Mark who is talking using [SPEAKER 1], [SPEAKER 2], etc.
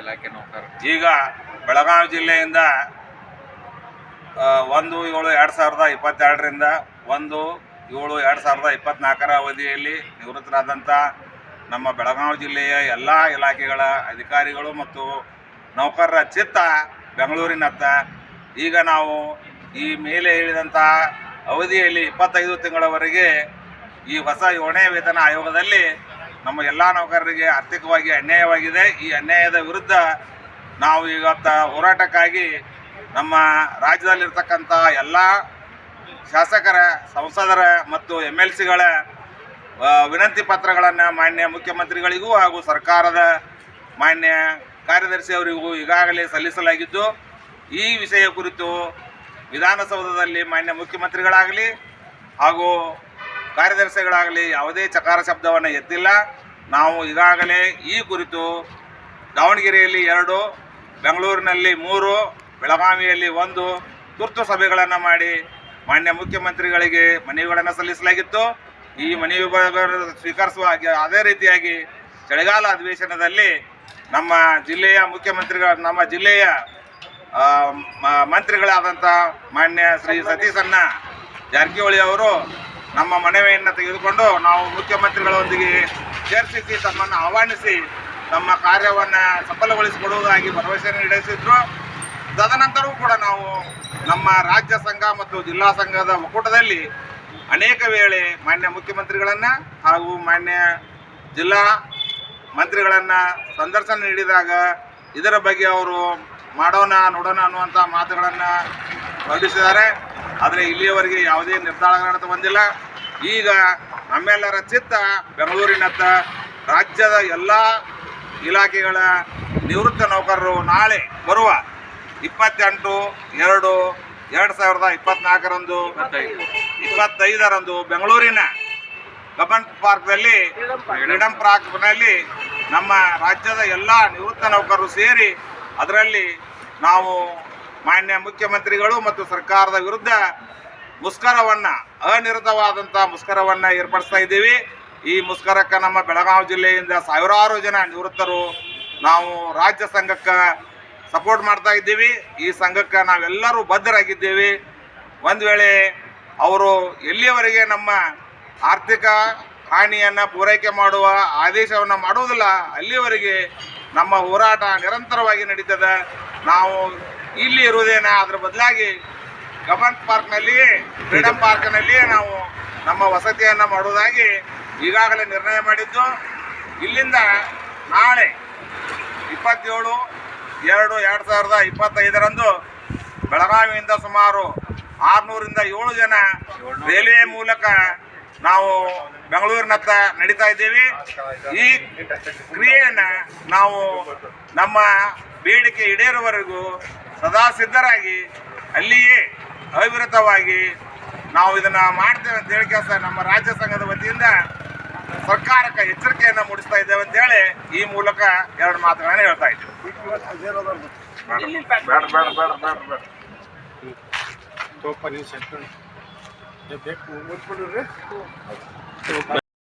[SPEAKER 1] ಇಲಾಖೆ ನೌಕರರು.
[SPEAKER 2] ಈಗ ಬೆಳಗಾವಿ ಜಿಲ್ಲೆಯಿಂದ ಒಂದು, ಏಳು, ಎರಡು ಸಾವಿರದ ಇಪ್ಪತ್ತೆರಡರಿಂದ ಒಂದು, ಏಳು, ಎರಡು ಸಾವಿರದ ಇಪ್ಪತ್ತ್ನಾಲ್ಕರ ಅವಧಿಯಲ್ಲಿ ನಿವೃತ್ತರಾದಂಥ ನಮ್ಮ ಬೆಳಗಾವಿ ಜಿಲ್ಲೆಯ ಎಲ್ಲ ಇಲಾಖೆಗಳ ಅಧಿಕಾರಿಗಳು ಮತ್ತು ನೌಕರರ ಚಿತ್ತ ಬೆಂಗಳೂರಿನತ್ತ. ಈಗ ನಾವು ಈ ಮೇಲೆ ಹೇಳಿದಂಥ ಅವಧಿಯಲ್ಲಿ ಇಪ್ಪತ್ತೈದು ತಿಂಗಳವರೆಗೆ ಈ ಹೊಸ ಏಳನೇ ವೇತನ ಆಯೋಗದಲ್ಲಿ ನಮ್ಮ ಎಲ್ಲ ನೌಕರರಿಗೆ ಆರ್ಥಿಕವಾಗಿ ಅನ್ಯಾಯವಾಗಿದೆ. ಈ ಅನ್ಯಾಯದ ವಿರುದ್ಧ ನಾವು ಇವತ್ತ ಹೋರಾಟಕ್ಕಾಗಿ ನಮ್ಮ ರಾಜ್ಯದಲ್ಲಿರ್ತಕ್ಕಂಥ ಎಲ್ಲ ಶಾಸಕರ, ಸಂಸದರ ಮತ್ತು ಎಂ ಎಲ್ ಸಿಗಳ ವಿನಂತಿ ಪತ್ರಗಳನ್ನು ಮಾನ್ಯ ಮುಖ್ಯಮಂತ್ರಿಗಳಿಗೂ ಹಾಗೂ ಸರ್ಕಾರದ ಮಾನ್ಯ ಕಾರ್ಯದರ್ಶಿ ಅವರಿಗೂ ಈಗಾಗಲೇ ಸಲ್ಲಿಸಲಾಗಿದ್ದು, ಈ ವಿಷಯ ಕುರಿತು ವಿಧಾನಸೌಧದಲ್ಲಿ ಮಾನ್ಯ ಮುಖ್ಯಮಂತ್ರಿಗಳಾಗಲಿ ಹಾಗೂ ಕಾರ್ಯದರ್ಶಿಗಳಾಗಲಿ ಯಾವುದೇ ಚಕಾರ ಶಬ್ದವನ್ನು ಎತ್ತಿಲ್ಲ. ನಾವು ಈಗಾಗಲೇ ಈ ಕುರಿತು ದಾವಣಗೆರೆಯಲ್ಲಿ ಎರಡು, ಬೆಂಗಳೂರಿನಲ್ಲಿ ಮೂರು, ಬೆಳಗಾವಿಯಲ್ಲಿ ಒಂದು ತುರ್ತು ಸಭೆಗಳನ್ನು ಮಾಡಿ ಮಾನ್ಯ ಮುಖ್ಯಮಂತ್ರಿಗಳಿಗೆ ಮನವಿಗಳನ್ನು ಸಲ್ಲಿಸಲಾಗಿತ್ತು. ಈ ಮನವಿ ಸ್ವೀಕರಿಸುವ ಅದೇ ರೀತಿಯಾಗಿ ಚಳಿಗಾಲ ಅಧಿವೇಶನದಲ್ಲಿ ನಮ್ಮ ಜಿಲ್ಲೆಯ ಮುಖ್ಯಮಂತ್ರಿಗಳ, ನಮ್ಮ ಜಿಲ್ಲೆಯ ಮಂತ್ರಿಗಳಾದಂಥ ಮಾನ್ಯ ಶ್ರೀ ಸತೀಶಣ್ಣ ಜಾರಕಿಹೊಳಿ ಅವರು ನಮ್ಮ ಮನವಿಯನ್ನು ತೆಗೆದುಕೊಂಡು ನಾವು ಮುಖ್ಯಮಂತ್ರಿಗಳೊಂದಿಗೆ ಚರ್ಚಿಸಿ ತಮ್ಮನ್ನು ಆಹ್ವಾನಿಸಿ ನಮ್ಮ ಕಾರ್ಯವನ್ನು ಸಫಲಗೊಳಿಸಿಕೊಡುವುದಾಗಿ ಭರವಸೆ ನೀಡಿಸಿದ್ರು. ತದನಂತರವೂ ಕೂಡ ನಾವು ನಮ್ಮ ರಾಜ್ಯ ಸಂಘ ಮತ್ತು ಜಿಲ್ಲಾ ಸಂಘದ ಒಕ್ಕೂಟದಲ್ಲಿ ಅನೇಕ ವೇಳೆ ಮಾನ್ಯ ಮುಖ್ಯಮಂತ್ರಿಗಳನ್ನು ಹಾಗೂ ಮಾನ್ಯ ಜಿಲ್ಲಾ ಮಂತ್ರಿಗಳನ್ನು ಸಂದರ್ಶನ ನೀಡಿದಾಗ ಇದರ ಬಗ್ಗೆ ಅವರು ಮಾಡೋಣ ನೋಡೋಣ ಅನ್ನುವಂಥ ಮಾತುಗಳನ್ನು ಹೊರಡಿಸಿದ್ದಾರೆ. ಆದರೆ ಇಲ್ಲಿಯವರೆಗೆ ಯಾವುದೇ ನಿರ್ಧಾರಗಳನ್ನು ಬಂದಿಲ್ಲ. ಈಗ ನಮ್ಮೆಲ್ಲರ ಚಿತ್ತ ಬೆಂಗಳೂರಿನತ್ತ ರಾಜ್ಯದ ಎಲ್ಲ ಇಲಾಖೆಗಳ ನಿವೃತ್ತ ನೌಕರರು ನಾಳೆ ಬರುವ ಇಪ್ಪತ್ತೆಂಟು, ಎರಡು ಎರಡು ಸಾವಿರದ ಇಪ್ಪತ್ನಾಲ್ಕರಂದು ಇಪ್ಪತ್ತೈದರಂದು ಬೆಂಗಳೂರಿನ ಕಬ್ಬನ್ ಪಾರ್ಕ್ನಲ್ಲಿ ಫ್ರೀಡಂ ಪಾರ್ಕ್ನಲ್ಲಿ ನಮ್ಮ ರಾಜ್ಯದ ಎಲ್ಲ ನಿವೃತ್ತ ನೌಕರರು ಸೇರಿ ಅದರಲ್ಲಿ ನಾವು ಮಾನ್ಯ ಮುಖ್ಯಮಂತ್ರಿಗಳು ಮತ್ತು ಸರ್ಕಾರದ ವಿರುದ್ಧ ಮುಷ್ಕರವನ್ನು ಅನಿರತವಾದಂಥ ಮುಷ್ಕರವನ್ನು ಏರ್ಪಡಿಸ್ತಾ ಇದ್ದೀವಿ. ಈ ಮುಷ್ಕರಕ್ಕೆ ನಮ್ಮ ಬೆಳಗಾವಿ ಜಿಲ್ಲೆಯಿಂದ ಸಾವಿರಾರು ಜನ ನಿವೃತ್ತರು ನಾವು ರಾಜ್ಯ ಸಂಘಕ್ಕೆ ಸಪೋರ್ಟ್ ಮಾಡ್ತಾ ಇದ್ದೀವಿ. ಈ ಸಂಘಕ್ಕೆ ನಾವೆಲ್ಲರೂ ಬದ್ಧರಾಗಿದ್ದೇವೆ. ಒಂದು ವೇಳೆ ಅವರು ಎಲ್ಲಿಯವರೆಗೆ ನಮ್ಮ ಆರ್ಥಿಕ ಹಾನಿಯನ್ನು ಪೂರೈಕೆ ಮಾಡುವ ಆದೇಶವನ್ನು ಮಾಡುವುದಿಲ್ಲ, ಅಲ್ಲಿಯವರೆಗೆ ನಮ್ಮ ಹೋರಾಟ ನಿರಂತರವಾಗಿ ನಡೀತದೆ. ನಾವು ಇಲ್ಲಿ ಇರುವುದೇನ? ಅದ್ರ ಬದಲಾಗಿ ಗಮನ್ ಪಾರ್ಕ್ನಲ್ಲಿಯೇ ಫ್ರೀಡಂ ಪಾರ್ಕ್ನಲ್ಲಿಯೇ ನಾವು ನಮ್ಮ ವಸತಿಯನ್ನು ಮಾಡುವುದಾಗಿ ಈಗಾಗಲೇ ನಿರ್ಣಯ ಮಾಡಿದ್ದು. ಇಲ್ಲಿಂದ ನಾಳೆ ಇಪ್ಪತ್ತೇಳು ಎರಡು ಎರಡು ಸಾವಿರದ ಇಪ್ಪತ್ತೈದರಂದು ಬೆಳಗಾವಿಯಿಂದ ಸುಮಾರು ಆರುನೂರಿಂದ ಏಳು ಜನ ರೈಲ್ವೆ ಮೂಲಕ ನಾವು ಬೆಂಗಳೂರಿನತ್ತ ನಡೀತಾ ಇದ್ದೀವಿ. ಈ ಕ್ರಿಯೆಯನ್ನು ನಾವು ನಮ್ಮ ಬೇಡಿಕೆ ಈಡೇರುವವರೆಗೂ ಸದಾ ಸಿದ್ಧರಾಗಿ ಅಲ್ಲಿಯೇ ಅವಿರತವಾಗಿ ನಾವು ಇದನ್ನ ಮಾಡ್ತೇವೆ ಅಂತ ಹೇಳಿ ಕೆಲಸ ನಮ್ಮ ರಾಜ್ಯ ಸಂಘದ ವತಿಯಿಂದ ಸರ್ಕಾರಕ್ಕೆ ಎಚ್ಚರಿಕೆಯನ್ನು ಮೂಡಿಸ್ತಾ ಇದ್ದೇವೆ ಅಂತೇಳಿ ಈ ಮೂಲಕ ಎರಡು ಮಾತುಗಳನ್ನು ಹೇಳ್ತಾ ಇದ್ದೇವೆ ಬೇಡ ಬೇಡ ಬೇಡ ಬೇಡ ಬೇಡ
[SPEAKER 3] ಬೇಕು